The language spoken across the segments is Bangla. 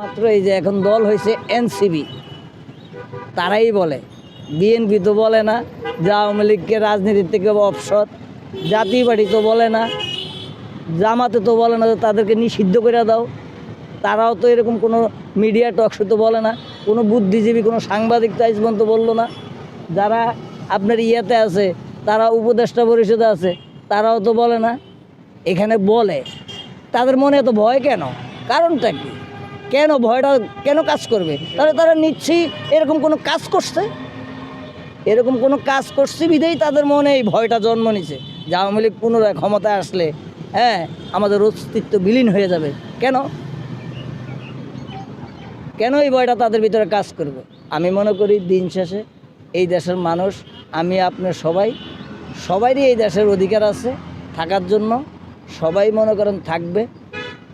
মাত্র এই যে এখন দল হয়েছে এনসিবি। তারাই বলে। বিএনপি তো বলে না, যে আওয়ামী লীগকে রাজনীতির থেকে অবসর পার্টি তো বলে না, জামাতে তো বলে না তাদেরকে নিষিদ্ধ করে দাও। তারাও তো এরকম কোনো মিডিয়া টকশো তো বলে না, কোনো বুদ্ধিজীবী, কোনো সাংবাদিক তো আজ পর্যন্ত বলল না। যারা আপনার ইয়েতে আছে, তারা উপদেষ্টা পরিষদে আছে, তারাও তো বলে না। এখানে বলে। তাদের মনে এত ভয় কেন? কারণটা কি? কেন ভয়টা, কেন কাজ করবে? তাহলে তারা নিচ্ছি, এরকম কোনো কাজ করছে? এরকম কোনো কাজ করছে বিধেই তাদের মনে এই ভয়টা জন্ম নিছে। যে আওয়ামী লীগ পুনরায় ক্ষমতায় আসলে হ্যাঁ আমাদের অস্তিত্ব বিলীন হয়ে যাবে। কেন? কেন এই ভয়টা তাদের ভিতরে কাজ করবে? আমি মনে করি দিন শেষে এই দেশের মানুষ, আমি আপনার সবাই সবারই এই দেশের অধিকার আছে থাকার জন্য। সবাই মনে করেন থাকবে।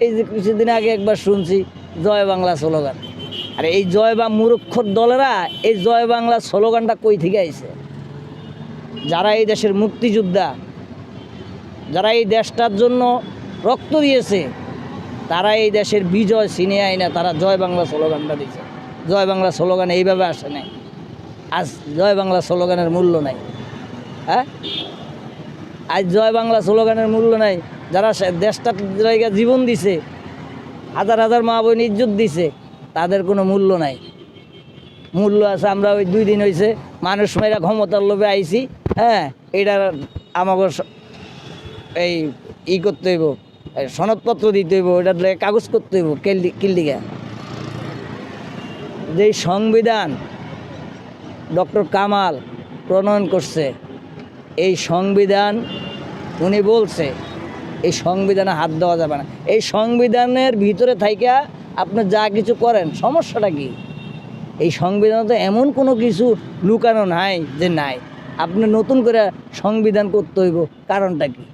এই যে কিছুদিন আগে একবার শুনছি জয় বাংলা স্লোগান। আর এই জয় বা মূর্খর দলেরা এই জয় বাংলা স্লোগানটা কই থেকে আইছে? যারা এই দেশের মুক্তিযোদ্ধা, যারা এই দেশটার জন্য রক্ত দিয়েছে, তারা এই দেশের বিজয় ছিনিয়ে আয় না তারা জয় বাংলা স্লোগানটা দিয়েছে। জয় বাংলা স্লোগান এইভাবে আসে নাই। আজ জয় বাংলা স্লোগানের মূল্য নাই। হ্যাঁ? আজ জয় বাংলা স্লোগানের মূল্য নাই। যারা দেশটার জায়গা জীবন দিছে হাজার হাজার মা বোন ইজ্জত দিছে, তাদের কোনো মূল্য নাই। মূল্য আছে, আমরা ওই দুই দিন হয়েছে মানুষ মেয়েরা ক্ষমতার লোভে আইছি হ্যাঁ এটা আমাকে এই ই করতে হইব সনদপত্র দিতে হইব লাগে কাগজ করতে হইব কিল্লি কিল্লিগা যেই সংবিধান ডক্টর কামাল প্রণয়ন করছে, এই সংবিধান উনি বলছে এই সংবিধানে হাত দেওয়া যাবে না। এই সংবিধানের ভিতরে থাইকা আপনি যা কিছু করেন, সমস্যাটা কি? এই সংবিধানে তো এমন কোনো কিছু লুকানো নাই যে নাই। আপনি নতুন করে সংবিধান করতে হইব, কারণটা কি?